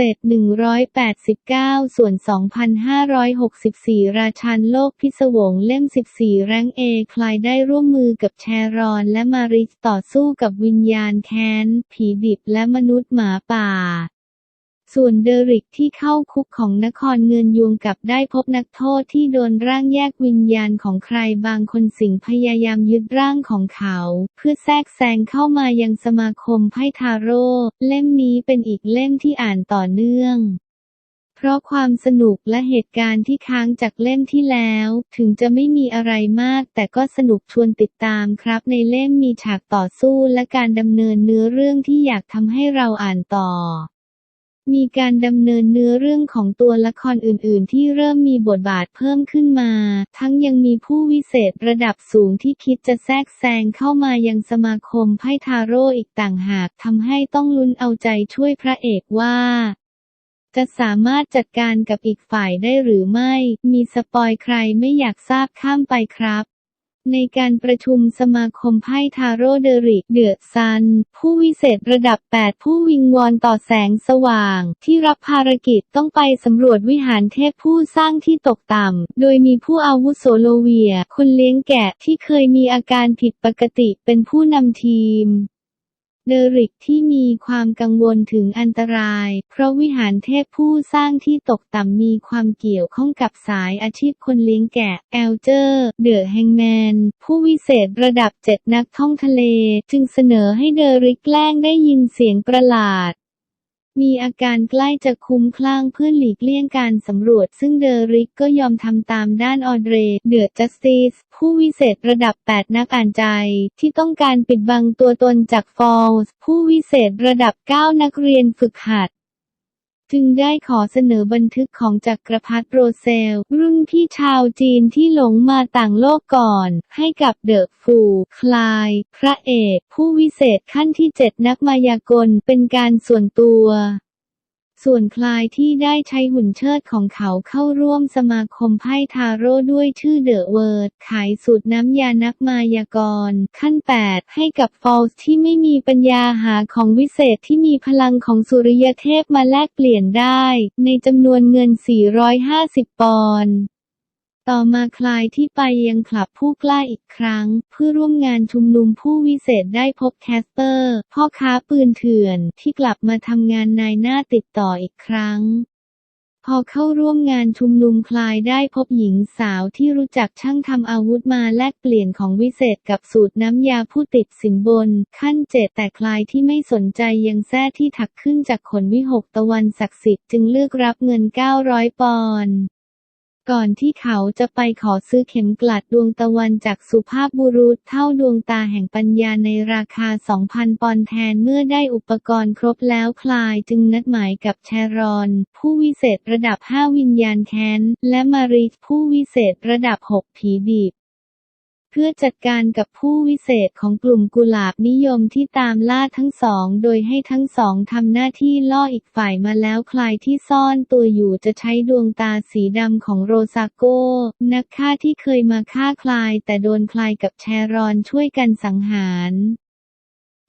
เศษ189 ส่วน 2,564 ราชันโลกพิศวงเล่ม 14 แรงเอคลายได้ร่วมมือกับแชรอนและมาริสต่อสู้กับวิญญาณแค้น ผีดิบและมนุษย์หมาป่า ส่วนเดริกที่เข้าคุกของนครเงินยวงกับได้พบนักโทษที่โดนร่างแยกวิญญาณของใครบางคนสิงพยายามยึดร่างของเขา เพื่อแทรกแซงเข้ามายังสมาคมไพ่ทาโร่ เล่มนี้เป็นอีกเล่มที่อ่านต่อเนื่องเพราะความสนุกและเหตุการณ์ที่ค้างจากเล่มที่แล้ว ถึงจะไม่มีอะไรมาก แต่ก็สนุกชวนติดตามครับ ในเล่มมีฉากต่อสู้และการดำเนินเนื้อเรื่องที่อยากทำให้เราอ่านต่อ มีการดำเนินเนื้อเรื่องของตัวละครอื่น ๆ ที่เริ่มมีบทบาทเพิ่มขึ้นมา ทั้งยังมีผู้วิเศษระดับสูงที่คิดจะแทรกแซงเข้ามายังสมาคมไพ่ทาโร่อีกต่างหากทำให้ต้องลุ้นเอาใจช่วยพระเอกว่าจะสามารถจัดการกับอีกฝ่ายได้หรือไม่ มีสปอยใครไม่อยากทราบข้ามไปครับ ในการประชุมสมาคมไพ่ทาโร่เดริกเดือดซัน ผู้วิเศษระดับ 8 ผู้วิงวอนต่อแสงสว่าง ที่รับภารกิจต้องไปสำรวจวิหารเทพผู้สร้างที่ตกต่ำ โดยมีผู้อาวุโสโลเวีย คนเลี้ยงแกะที่เคยมีอาการผิดปกติเป็นผู้นำทีม เดริกที่มีความกังวลถึงอันตราย เพราะวิหารเทพผู้สร้างที่ตกต่ำมีความเกี่ยวข้องกับสายอาชีพคนเลี้ยงแกะ แอลเจอร์ เดอะแฮงแมน ผู้วิเศษระดับเจ็ดนักท่องทะเล จึงเสนอให้เดริกแกล้งได้ยินเสียงประหลาด มีอาการใกล้จะคุ้มคลั่งเพื่อหลีกเลี่ยงการสำรวจ ซึ่งเดอริกก็ยอมทำตามด้านออเดร เดอดจัสติส ผู้วิเศษระดับ 8 นักอ่านใจ ที่ต้องการปิดบังตัวตนจากฟอลส์ผู้วิเศษระดับ 9 นักเรียนฝึกหัด จึงได้ขอเสนอบันทึกของจักรพรรดิโรเซล รุ่นพี่ชาวจีนที่หลงมาต่างโลกก่อน ให้กับเดอะฟูคลาย พระเอก ผู้วิเศษขั้นที่ 7 นักมายากลเป็นการส่วนตัว ส่วนคลายที่ได้ใช้หุ่นเชิดของเขาเข้าร่วมสมาคมไพ่ทาโร่ด้วยชื่อเดอะเวิร์ดขายสูตรน้ำยานักมายากร ขั้น 8 ให้กับฟอลส์ที่ไม่มีปัญญาหาของวิเศษที่มีพลังของสุริยเทพมาแลกเปลี่ยนได้ ในจำนวนเงิน 450 ปอนด์ ต่อมาคลายที่ไปยังคลับผู้กล้าอีกครั้ง เพื่อร่วมงานชุมนุมผู้วิเศษได้พบแคสเปอร์ พ่อค้าปืนเถื่อนที่กลับมาทำงานนายหน้าติดต่ออีกครั้งพอเข้าร่วมงานชุมนุมคลายได้พบหญิงสาวที่รู้จักช่างทำอาวุธมาแลกเปลี่ยนของวิเศษกับสูตรน้ำยาผู้ติดสินบน ขั้นเจ็ดแต่คลายที่ไม่สนใจยังแท้ที่ถักขึ้นจากขนวิหกตะวันศักดิ์สิทธิ์จึงเลือกรับเงิน 900 ปอนด์ ก่อนที่เขาจะไปขอซื้อเข็มกลัดดวงตะวันจากสุภาพบุรุษเท่าดวงตาแห่งปัญญาในราคา 2,000 ปอนด์แทนเมื่อได้อุปกรณ์ครบแล้วคลายจึงนัดหมายกับแชรอน ผู้วิเศษระดับ 5 วิญญาณแค้น และมาริสผู้วิเศษระดับ 6 ผีดิบ เพื่อจัดการกับผู้วิเศษของกลุ่มกุหลาบนิยมที่ตามล่าทั้งสอง โดยให้ทั้งสองทำหน้าที่ล่ออีกฝ่ายมาแล้วคลายที่ซ่อนตัวอยู่จะใช้ดวงตาสีดำของโรซาโก้ นักฆ่าที่เคยมาฆ่าคลายแต่โดนคลายกับแชรอนช่วยกันสังหาร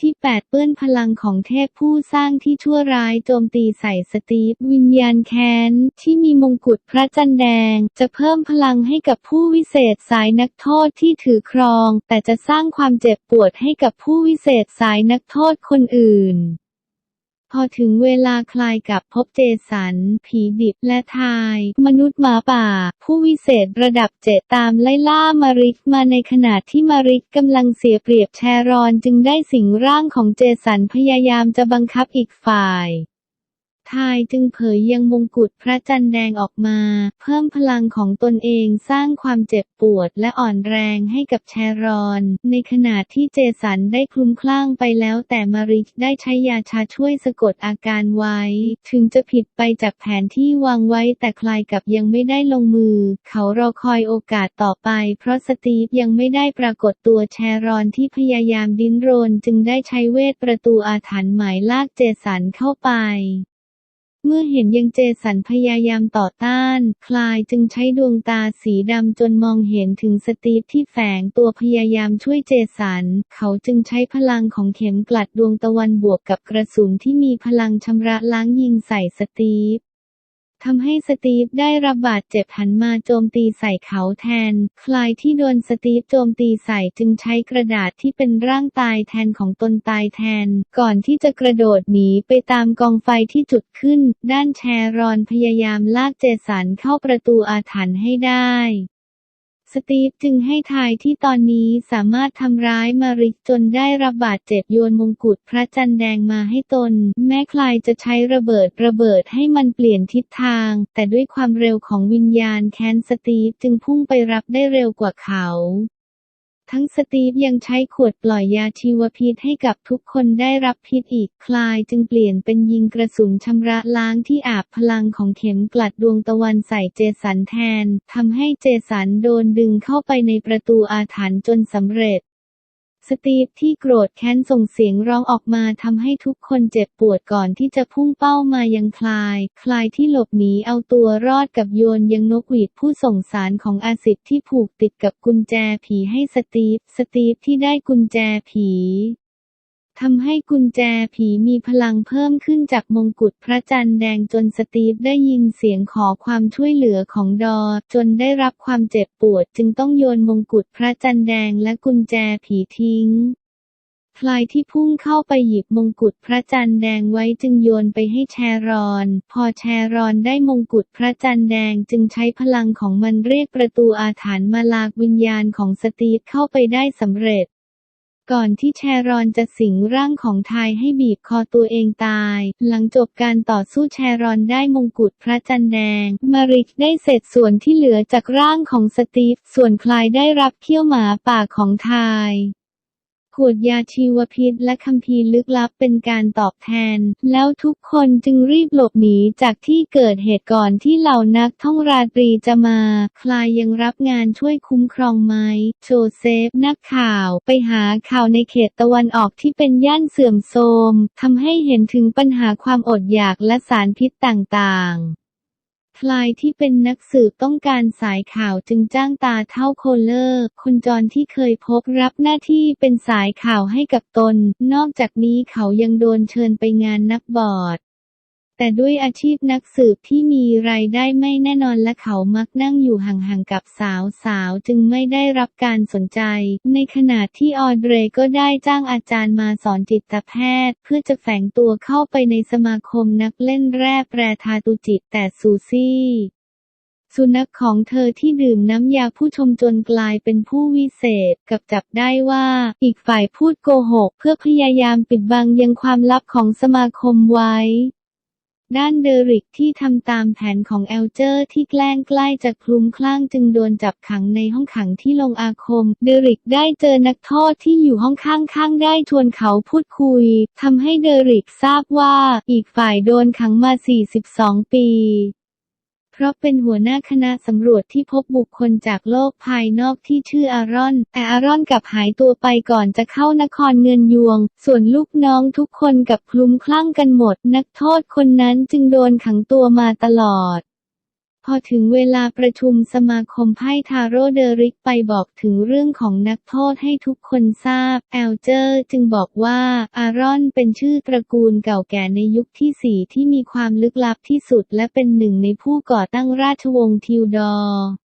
ที่แปดเปื้อนพลังของเทพผู้สร้างที่ชั่วร้ายโจมตีใส่สตีฟวิญญาณแค้น ที่มีมงกุฎพระจันทร์แดง จะเพิ่มพลังให้กับผู้วิเศษสายนักโทษที่ถือครอง แต่จะสร้างความเจ็บปวดให้กับผู้วิเศษสายนักโทษคนอื่น พอถึงเวลาคลายกับพบเจสัน ผีดิบและทาย มนุษย์หมาป่า ผู้วิเศษระดับเจตามไล่ล่ามาริกมาในขณะที่มาริกกำลังเสียเปรียบแชรอนจึงได้สิงร่างของเจสันพยายามจะบังคับอีกฝ่าย ทายจึงเผยยังมงกุฎพระจันทร์แดงออกมา เพิ่มพลังของตนเองสร้างความเจ็บปวดและอ่อนแรงให้กับแชรอน ในขณะที่เจสันได้คลุมคลั่งไปแล้วแต่มาริกได้ใช้ยาชาช่วยสะกดอาการไว้ ถึงจะผิดไปจากแผนที่วางไว้แต่คลายกับยังไม่ได้ลงมือ เขารอคอยโอกาสต่อไป เพราะสตีฟยังไม่ได้ปรากฏตัวแชรอนที่พยายามดิ้นรนจึงได้ใช้เวทประตูอาถรรพ์หมายลากเจสันเข้าไป เมื่อเห็นยังเจสันพยายามต่อต้าน คลายจึงใช้ดวงตาสีดำจนมองเห็นถึงสตีฟที่แฝงตัวพยายามช่วยเจสัน เขาจึงใช้พลังของเข็มกลัดดวงตะวันบวกกับกระสุนที่มีพลังชำระล้างยิงใส่สตีฟ ทำให้สตีฟได้รับบาดเจ็บหันมาโจมตีใส่เขาแทน คลายที่โดนสตีฟโจมตีใส่จึงใช้กระดาษที่เป็นร่างตายแทนของตนตายแทน ก่อนที่จะกระโดดหนีไปตามกองไฟที่จุดขึ้น ด้านแชรอนพยายามลากเจสันเข้าประตูอาถรรพ์ให้ได้ สตีฟจึงให้ทายที่ตอนนี้สามารถทำร้ายมาริกจนได้รับบาดเจ็บโยนมงกุฎพระจันทร์แดงมาให้ตน แม้คลายจะใช้ระเบิดระเบิดให้มันเปลี่ยนทิศทาง แต่ด้วยความเร็วของวิญญาณแคนสตีฟจึงพุ่งไปรับได้เร็วกว่าเขา ทั้งสตีฟยังใช้ขวดปล่อยยาชีวพิษให้กับทุกคนได้รับพิษอีกคลายจึงเปลี่ยนเป็นยิงกระสุนชำระล้างที่อาบพลังของเข็มกลัดดวงตะวันใส่เจสันแทนทำให้เจสันโดนดึงเข้าไปในประตูอาถรรพ์จนสำเร็จ สตีฟที่โกรธแค้นส่งเสียงร้องออกมาทำให้ทุกคนเจ็บปวดก่อนที่จะพุ่งเป้ามายังคลาย คลายที่หลบหนีเอาตัวรอดกับโยนยังนกหวีดผู้ส่งสารของอาสิทธิ์ที่ผูกติดกับกุญแจผีให้สตีฟ สตีฟที่ได้กุญแจผี ทำให้กุญแจผีมีพลังเพิ่มขึ้นจากมงกุฎพระจันทร์แดงจนสตีฟได้ยินเสียงขอความช่วยเหลือของดอ จนได้รับความเจ็บปวดจึงต้องโยนมงกุฎพระจันทร์แดงและกุญแจผีทิ้งคลายที่พุ่งเข้าไปหยิบมงกุฎพระจันทร์แดงไว้จึงโยนไปให้แชรอน พอแชรอนได้มงกุฎพระจันทร์แดงจึงใช้พลังของมันเรียกประตูอาถรรพ์มาลากวิญญาณของสตีฟเข้าไปได้สำเร็จ ก่อนที่แชรอนจะสิงร่างของทายให้บีบคอตัวเองตาย หลังจบการต่อสู้แชรอนได้มงกุฎพระจันทร์แดง มาริกได้เศษส่วนที่เหลือจากร่างของสตีฟ ส่วนคลายได้รับเขี้ยวหมาป่าของทาย ขวดยาชีวพิษและคัมภีร์ลึกลับเป็นการตอบแทน แล้วทุกคนจึงรีบหลบหนีจากที่เกิดเหตุก่อนที่เหล่านักท่องราตรีจะมา คลายยังรับงานช่วยคุ้มครองไม้โจเซฟนักข่าวไปหาข่าวในเขตตะวันออกที่เป็นย่านเสื่อมโทรมทำให้เห็นถึงปัญหาความอดอยากและสารพิษต่างๆ คลายที่เป็นนักสืบต้องการสายข่าวจึงจ้างตาเท่าโคลเลอร์ คนจรที่เคยพบรับหน้าที่เป็นสายข่าวให้กับตน นอกจากนี้เขายังโดนเชิญไปงานนักบอร์ด แต่ด้วยอาชีพนักสืบที่มีรายได้ไม่แน่นอนและเขามักนั่งอยู่ห่างๆกับสาวๆ จึงไม่ได้รับการสนใจ ในขณะที่ออเดรก็ได้จ้างอาจารย์มาสอนจิตแพทย์ เพื่อจะแฝงตัวเข้าไปในสมาคมนักเล่นแร่แปรธาตุจิตแต่ซูซี่สุนัขของเธอที่ดื่มน้ำยาผู้ชมจนกลายเป็นผู้วิเศษ กับจับได้ว่าอีกฝ่ายพูดโกหก เพื่อพยายามปิดบังยังความลับของสมาคมไว้ ด้านเดริกที่ทำตามแผนของแอลเจอร์ที่แกล้งใกล้จะคลุ้มคลั่งจึงโดนจับขังในห้องขังที่ลงอาคม เดริกได้เจอนักโทษที่อยู่ห้องข้างๆได้ชวนเขาพูดคุยทำให้เดริกทราบว่าอีกฝ่ายโดนขังมา 42 ปี เพราะเป็นหัวหน้าคณะสำรวจที่พบบุคคลจากโลกภายนอกที่ชื่ออารอน แต่อารอนกลับหายตัวไปก่อนจะเข้านครเงินยวง ส่วนลูกน้องทุกคนกับคลุ้มคลั่งกันหมด นักโทษคนนั้นจึงโดนขังตัวมาตลอด พอถึงเวลาประชุมสมาคมไพ่ทาโร่เดริกไปบอกถึงเรื่องของนักโทษให้ทุกคนทราบ แอลเจอร์จึงบอกว่า อารอนเป็นชื่อตระกูลเก่าแก่ในยุคที่สี่ที่มีความลึกลับที่สุดและเป็นหนึ่งในผู้ก่อตั้งราชวงศ์ทิวดอร์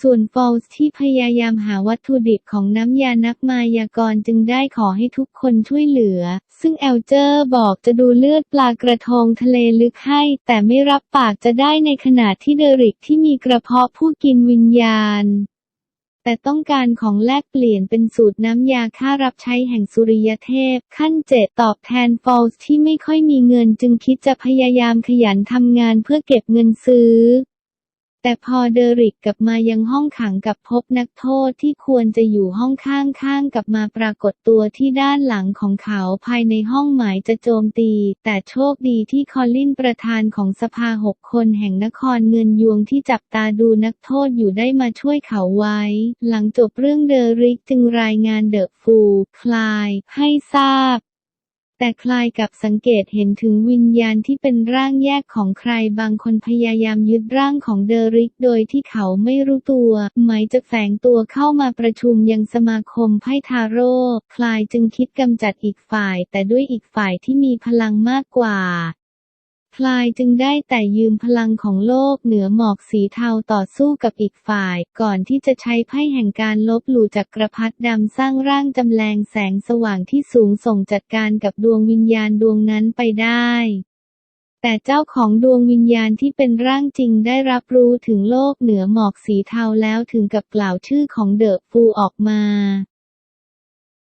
ส่วนฟอลส์ที่พยายามหาวัตถุดิบของน้ำยานักมายากรจึงได้ขอให้ทุกคนช่วยเหลือ ซึ่งแอลเจอร์บอกจะดูเลือดปลากระทงทะเลลึกให้ แต่ไม่รับปากจะได้ในขณะที่เดริกที่มีกระเพาะผู้กินวิญญาณ แต่ต้องการของแลกเปลี่ยนเป็นสูตรน้ำยาค่ารับใช้แห่งสุริยเทพ ขั้นเจ็ดตอบแทนฟอลส์ที่ไม่ค่อยมีเงินจึงคิดจะพยายามขยันทำงานเพื่อเก็บเงินซื้อ แต่พอเดริกกลับมายังห้องขังกับพบนักโทษที่ควรจะอยู่ห้องข้างๆกับมาปรากฏตัวที่ด้านหลังของเขาภายในห้องหมายจะโจมตี แต่โชคดีที่คอลลินประธานของสภาหกคนแห่งนครเงินยวงที่จับตาดูนักโทษอยู่ได้มาช่วยเขาไว้ หลังจบเรื่องเดริกจึงรายงานเดอะฟู คลาย ให้ทราบ แต่คลายกับสังเกตเห็นถึงวิญญาณที่เป็นร่างแยกของใครบางคนพยายามยึดร่างของเดริกโดยที่เขาไม่รู้ตัว หมายจะแฝงตัวเข้ามาประชุมยังสมาคมไพ่ทาโร่ คลายจึงคิดกำจัดอีกฝ่าย แต่ด้วยอีกฝ่ายที่มีพลังมากกว่า พลายจึงได้แต่ยืมพลังของโลกเหนือหมอกสีเทาต่อสู้กับอีกฝ่าย ก่อนที่จะใช้ไพ่แห่งการลบหลู่จากกระพัดดำสร้างร่างจำแรงแสงสว่างที่สูงส่งจัดการกับดวงวิญญาณดวงนั้นไปได้แต่เจ้าของดวงวิญญาณที่เป็นร่างจริงได้รับรู้ถึงโลกเหนือหมอกสีเทาแล้วถึงกับกล่าวชื่อของเดอะฟูออกมา